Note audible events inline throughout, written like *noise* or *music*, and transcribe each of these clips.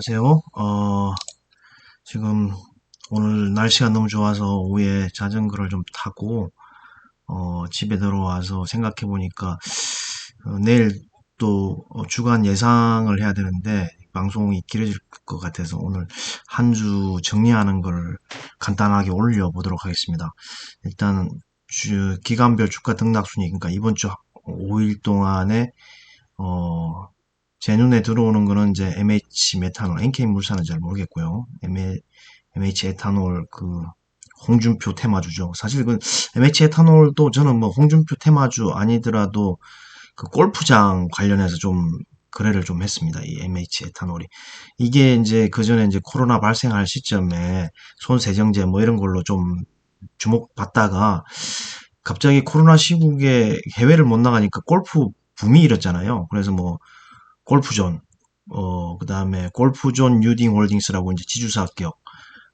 하세요. 어, 지금 오늘 날씨가 너무 좋아서 오후에 자전거를 좀 타고 어, 집에 들어와서 생각해 보니까 어, 내일 또 어, 주간 예상을 해야 되는데 방송이 길어질 것 같아서 오늘 한 주 정리하는 걸 간단하게 올려 보도록 하겠습니다. 일단 주, 기간별 주가 등락 순위 그러니까 이번 주 5일 동안에 어, 제 눈에 들어오는 거는 이제 MH 메탄올, NK 물산은 잘 모르겠고요. MH 에탄올 그 홍준표 테마주죠. 사실 그 MH 에탄올도 저는 뭐 홍준표 테마주 아니더라도 그 골프장 관련해서 좀 거래를 좀 했습니다. 이 MH 에탄올이. 이게 이제 그 전에 이제 코로나 발생할 시점에 손세정제 뭐 이런 걸로 좀 주목받다가 갑자기 코로나 시국에 해외를 못 나가니까 골프 붐이 일었잖아요. 그래서 뭐 골프존, 어, 그 다음에 골프존 유딩 홀딩스라고 이제 지주사 합격,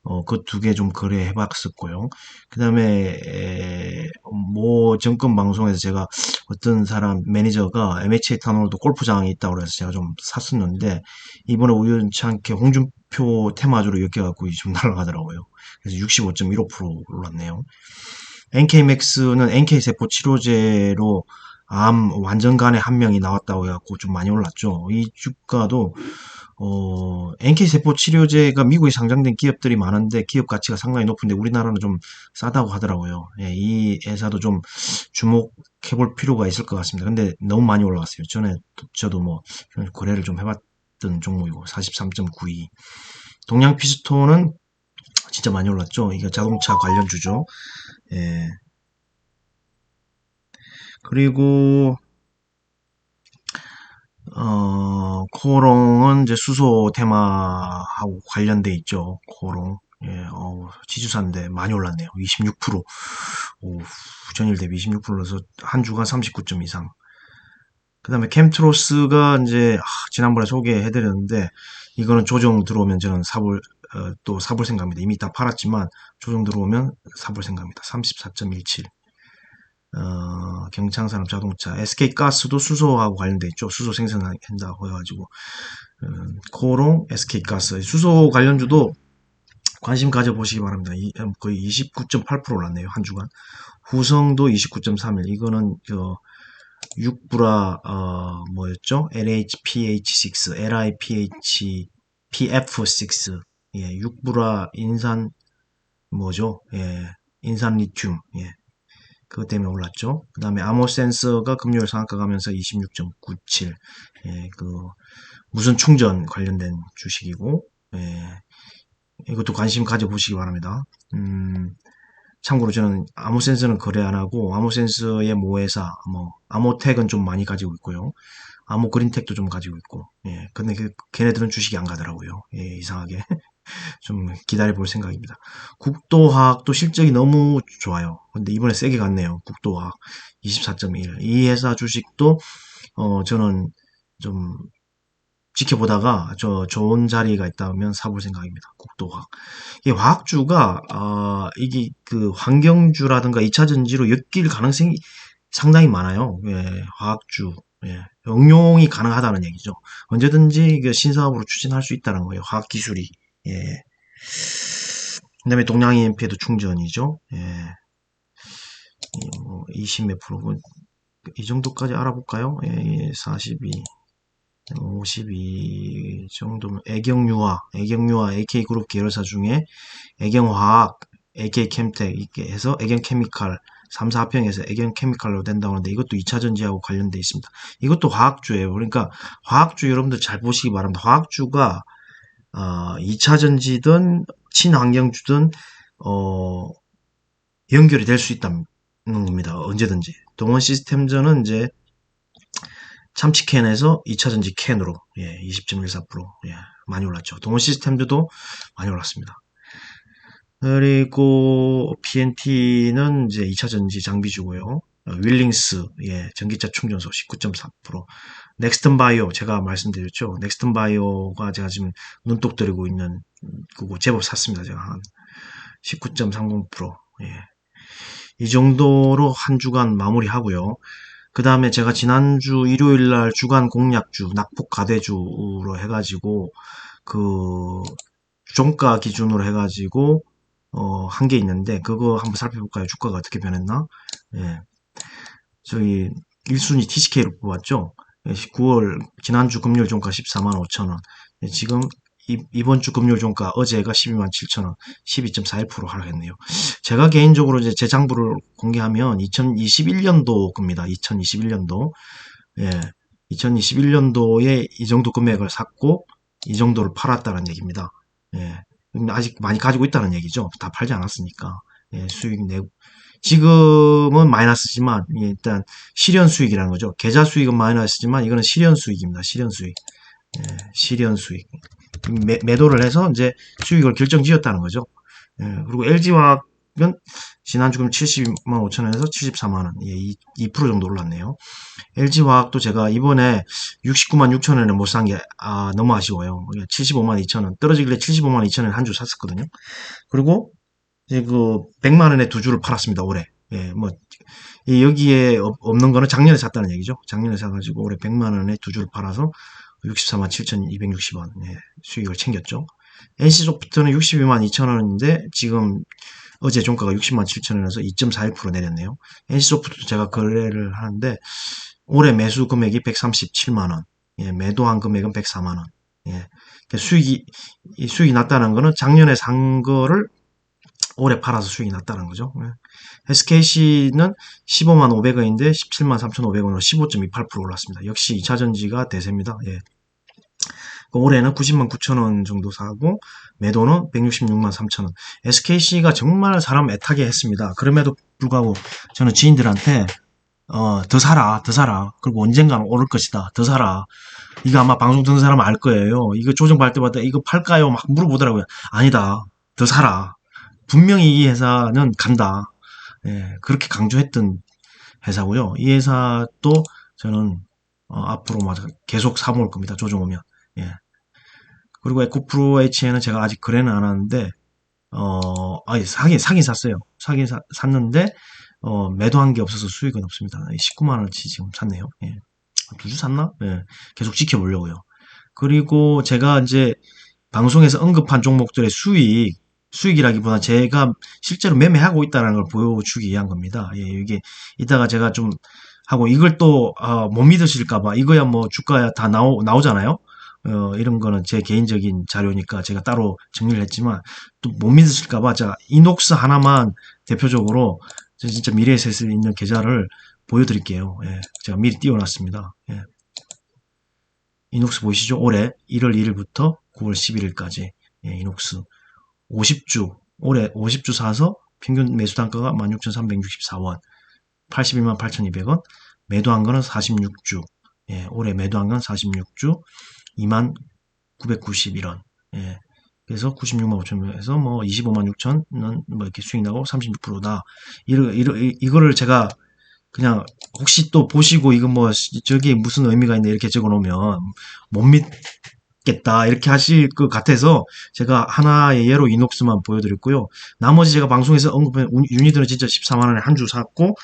어, 그 두 개 좀 거래해 봤었고요. 그 다음에, 뭐, 정권 방송에서 제가 어떤 사람, 매니저가 MHA 타놀도 골프장이 있다고 해서 제가 좀 샀었는데, 이번에 우연치않게 홍준표 테마주로 엮여갖고 좀 *laughs* 날아가더라고요. 그래서 65.15% 올랐네요. NK맥스는 NK세포 치료제로 암 완전간에 한 명이 나왔다고 해갖고 좀 많이 올랐죠. 이 주가도 어, NK세포 치료제가 미국에 상장된 기업들이 많은데 기업 가치가 상당히 높은데 우리나라는 좀 싸다고 하더라고요. 예, 이 회사도 좀 주목해 볼 필요가 있을 것 같습니다. 근데 너무 많이 올라갔어요. 전에 저도 뭐 거래를 좀 해봤던 종목이고 43.92. 동양 피스톤은 진짜 많이 올랐죠. 이게 자동차 관련주죠. 예. 그리고 어, 코롱은 이제 수소 테마하고 관련돼 있죠. 코롱. 예, 어, 지주사인데 많이 올랐네요. 26%. 오, 전일 대비 26%라서 한 주간 39점 이상. 그 다음에 캠트로스가 이제 아, 지난번에 소개해드렸는데 이거는 조정 들어오면 저는 사볼 어, 또 사볼 생각입니다. 이미 다 팔았지만 조정 들어오면 사볼 생각입니다. 34.17. 어, 경창산업 자동차, SK가스도 수소하고 관련돼 있죠. 수소 생산한다고 해가지고 어, 코롱, SK가스, 수소 관련주도 관심 가져보시기 바랍니다. 이, 음, 거의 29.8% 올랐네요. 한 주간. 후성도 29.31. 이거는 저 6브라 어, 뭐였죠? LHPH6, LIPH PF6. 예, 6브라 인산 뭐죠? 예, 인산 리튬. 예. 그것 때문에 올랐죠. 그 다음에 암호센서가 금요일 상한가 가면서 26.97. 예, 그, 무슨 충전 관련된 주식이고, 예, 이것도 관심 가져보시기 바랍니다. 음, 참고로 저는 암호센서는 거래 안 하고, 암호센서의 모회사, 뭐, 암호텍은 좀 많이 가지고 있고요. 암호 그린텍도 좀 가지고 있고, 예, 근데 그, 걔네들은 주식이 안 가더라고요. 예, 이상하게. *laughs* 좀 기다려 볼 생각입니다. 국도화학도 실적이 너무 좋아요. 근데 이번에 세게 갔네요. 국도화학 24.1. 이 회사 주식도 어 저는 좀 지켜보다가 저 좋은 자리가 있다면 사볼 생각입니다. 국도화학. 이 화학주가 어 이게 그 환경주라든가 2차 전지로 엮일 가능성이 상당히 많아요. 예, 화학주. 예, 응용이 가능하다는 얘기죠. 언제든지 그 신사업으로 추진할 수 있다는 거예요. 화학 기술이. 예. 그 다음에 동양 EMP에도 충전이죠. 예. 뭐 20몇 프로. 이 정도까지 알아볼까요? 예, 42, 52 정도면 애경유화, 애경유화 AK그룹 계열사 중에 애경화학, AK캠텍 이렇게 해서 애경케미칼 3, 4평에서 애경케미칼로 된다고 하는데 이것도 2차전지하고 관련돼 있습니다. 이것도 화학주예요. 그러니까 화학주 여러분들 잘 보시기 바랍니다. 화학주가 어, 2차 전지든 친환경주든 어, 연결이 될 수 있다는 겁니다. 언제든지. 동원 시스템전은 이제 참치캔에서 2차 전지 캔으로 예, 20.14% 예, 많이 올랐죠. 동원 시스템즈도 많이 올랐습니다. 그리고 PNT는 이제 2차 전지 장비주고요. 어, 윌링스, 예, 전기차 충전소 19.4%. 넥스턴 바이오, 제가 말씀드렸죠. 넥스턴 바이오가 제가 지금 눈독 들이고 있는 그거 제법 샀습니다. 제가 한 19.30%. 예. 이 정도로 한 주간 마무리하고요. 그 다음에 제가 지난주 일요일 날 주간 공약주, 낙폭 가대주로 해가지고 그 종가 기준으로 해가지고 어, 한 게 있는데 그거 한번 살펴볼까요? 주가가 어떻게 변했나? 예. 저희 1순위 TCK로 뽑았죠. 9월 지난주 금요일 종가 14만 5천 원. 예, 지금 이, 번주 금요일 종가 어제가 12만 7천 원, 12.41% 하락했네요. 제가 개인적으로 이제 제 장부를 공개하면 2021년도 겁니다. 2021년도. 예. 2021년도에 이 정도 금액을 샀고 이 정도를 팔았다는 얘기입니다. 예. 아직 많이 가지고 있다는 얘기죠. 다 팔지 않았으니까. 예, 수익 내고. 지금은 마이너스지만, 예, 일단 실현 수익이라는 거죠. 계좌 수익은 마이너스지만, 이거는 실현 수익입니다. 실현 수익. 예, 실현 수익. 매, 매도를 해서 이제 수익을 결정 지었다는 거죠. 예, 그리고 LG화학은 지난주 금 70만 5천원에서 74만원, 예, 2, 2% 정도 올랐네요. LG화학도 제가 이번에 69만 6천원에 못 산 게, 아, 너무 아쉬워요. 75만 2천원, 떨어지길래 75만 2천원에 한 주 샀었거든요. 그리고 그 100만 원에 두 주를 팔았습니다, 올해. 예, 뭐, 여기에 없는 거는 작년에 샀다는 얘기죠. 작년에 사가지고 올해 100만 원에 두 주를 팔아서 64만 7,260원 예, 수익을 챙겼죠. NC소프트는 62만 2천 원인데 지금 어제 종가가 60만 7천 원에서 2.41% 내렸네요. NC소프트도 제가 거래를 하는데 올해 매수 금액이 137만 원, 예, 매도한 금액은 104만 원. 예, 그러니까 수익이 수익이 났다는 거는 작년에 산 거를 올해 팔아서 수익이 났다는 거죠. 예. SKC는 15만 500원인데 17만 3,500원으로 15.28% 올랐습니다. 역시 2차전지가 대세입니다. 예. 올해는 90만 9천원 정도 사고 매도는 166만 3천원. SKC가 정말 사람 애타게 했습니다. 그럼에도 불구하고 저는 지인들한테 어, 더 사라, 더 사라. 그리고 언젠가는 오를 것이다. 더 사라. 이거 아마 방송 듣는 사람 알 거예요. 이거 조정 받을 때마다 이거 팔까요? 막 물어보더라고요. 아니다. 더 사라. 분명히 이 회사는 간다. 예, 그렇게 강조했던 회사고요. 이 회사도 저는 어, 앞으로 계속 사모을 겁니다. 조정 오면. 예. 그리고 에코프로 H에는 제가 아직 거래는 안 하는데, 어, 아니, 사긴, 사긴 샀어요. 사긴 사, 샀는데, 어, 매도한 게 없어서 수익은 없습니다. 19만 원치 지금 샀네요. 예. 두주 샀나? 예. 계속 지켜보려고요. 그리고 제가 이제 방송에서 언급한 종목들의 수익, 수익이라기보다 제가 실제로 매매하고 있다는 걸 보여주기 위한 겁니다. 예, 이게 이따가 제가 좀 하고 이걸 또못 어, 믿으실까봐 이거야 뭐 주가야 다 나오 나오잖아요. 어, 이런 거는 제 개인적인 자료니까 제가 따로 정리를 했지만 또 못 믿으실까봐 자 이녹스 하나만 대표적으로 진짜 미래에 쓸수 있는 계좌를 보여드릴게요. 예, 제가 미리 띄워놨습니다. 예. 이녹스 보이시죠? 올해 1월 1일부터 9월 11일까지 예, 이녹스 50주 올해 50주 사서 평균 매수 단가가 16,364원 81만 8,200원 매도한 거는 46주 예, 올해 매도한 건 46주 2만 991원. 예. 그래서 96만 5천원에서 뭐 25만 6천은 뭐 이렇게 수익 나고 36%다. 이러, 이러, 이거를 제가 그냥 혹시 또 보시고 이거 뭐 저기 무슨 의미가 있나 이렇게 적어 놓으면 못 믿 겠다 이렇게 하실 것 같아서 제가 하나의 예로 이녹스만 보여드렸고요. 나머지 제가 방송에서 언급한 유니드는 진짜 14만 원에 한 주 샀고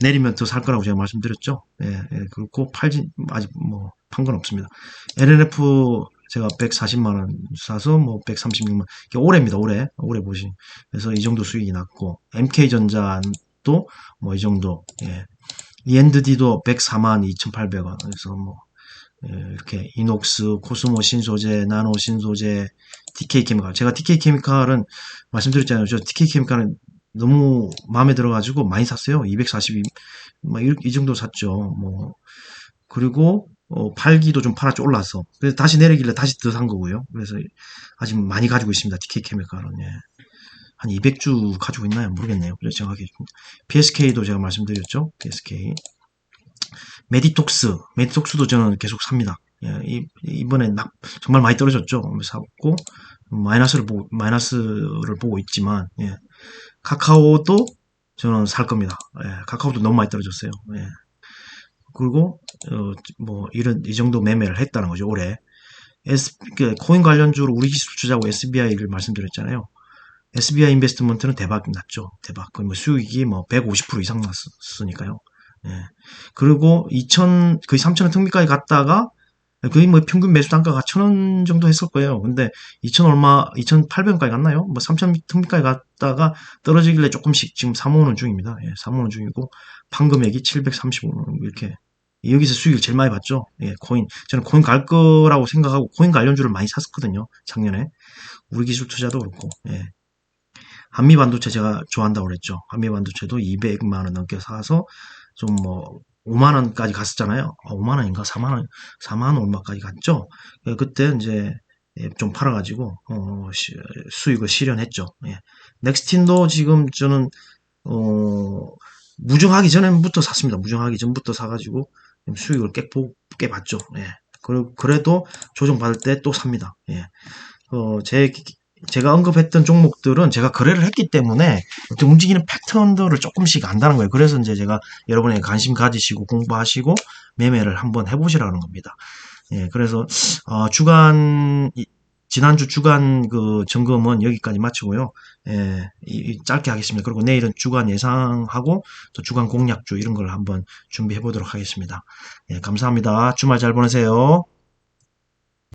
내리면 더 살 거라고 제가 말씀드렸죠. 예, 예 그리고 팔지 아직 뭐 판 건 없습니다. LNF 제가 140만 원 사서 뭐 136만 올해입니다. 올해 올해 보시. 그래서 이 정도 수익이 났고 MK전자도 뭐 이 정도. 예. END도 104만 2,800원. 그래서 뭐 예, 이렇게 이녹스, 코스모 신소재, 나노 신소재, DK 케미칼. 제가 DK 케미칼은 말씀드렸잖아요. 저 DK 케미칼은 너무 마음에 들어가지고 많이 샀어요. 242, 막 이, 이 정도 샀죠. 뭐 그리고 어, 팔기도 좀 팔았죠. 올라서. 그래서 다시 내리길래 다시 더 산 거고요. 그래서 아직 많이 가지고 있습니다. TK 케미칼은 예. 한 200주 가지고 있나요? 모르겠네요. 그래서 정확히 PSK도 제가 말씀드렸죠. PSK 메디톡스, 메디톡스도 저는 계속 삽니다. 예, 이, 이번에 낙, 정말 많이 떨어졌죠. 샀고 마이너스를 보고 마이너스를 보고 있지만 예. 카카오도 저는 살 겁니다. 예, 카카오도 너무 많이 떨어졌어요. 예. 그리고 어, 뭐 이런 이 정도 매매를 했다는 거죠 올해. S, 그 코인 관련주로 우리 기술 투자하고 SBI를 말씀드렸잖아요. SBI 인베스트먼트는 대박 났죠. 대박. 거의 뭐 수익이 뭐 150% 이상 났으니까요. 예. 그리고 2천 거의 3천원 특미까지 갔다가 거의 뭐 평균 매수 단가가 천원 정도 했을 거예요. 근데 2천 얼마, 2,800원까지 갔나요? 뭐 3,000원까지 갔다가 떨어지길래 조금씩 지금 사모으는 중입니다. 예, 사모으는 중이고, 판금액이 735원 이렇게 여기서 수익을 제일 많이 봤죠. 예, 코인. 저는 코인 갈 거라고 생각하고 코인 관련주를 많이 샀었거든요. 작년에. 우리 기술 투자도 그렇고. 예. 한미 반도체 제가 좋아한다고 그랬죠. 한미 반도체도 200만 원 넘게 사서 좀 뭐 5만 원까지 갔었잖아요. 아, 5만 원인가 4만 원, 4만 원 얼마까지 갔죠. 예, 그때 이제 예, 좀 팔아가지고 어, 시- 수익을 실현했죠. 예. 넥스틴도 지금 저는 어, 무정하기 전부터 샀습니다. 무정하기 전부터 사가지고 수익을 꽤, 보- 꽤 봤죠. 예. 그래- 그래도 조정받을 때 또 삽니다. 예. 어, 제, 제가 언급했던 종목들은 제가 거래를 했기 때문에 움직이는 패턴들을 조금씩 안다는 거예요. 그래서 이제 제가 여러분에게 관심 가지시고 공부하시고 매매를 한번 해보시라는 겁니다. 예, 그래서, 어, 주간, 이- 지난주 주간 그 점검은 여기까지 마치고요. 예, 이- 이 짧게 하겠습니다. 그리고 내일은 주간 예상하고 또 주간 공략주 이런 걸 한번 준비해 보도록 하겠습니다. 예, 감사합니다. 주말 잘 보내세요.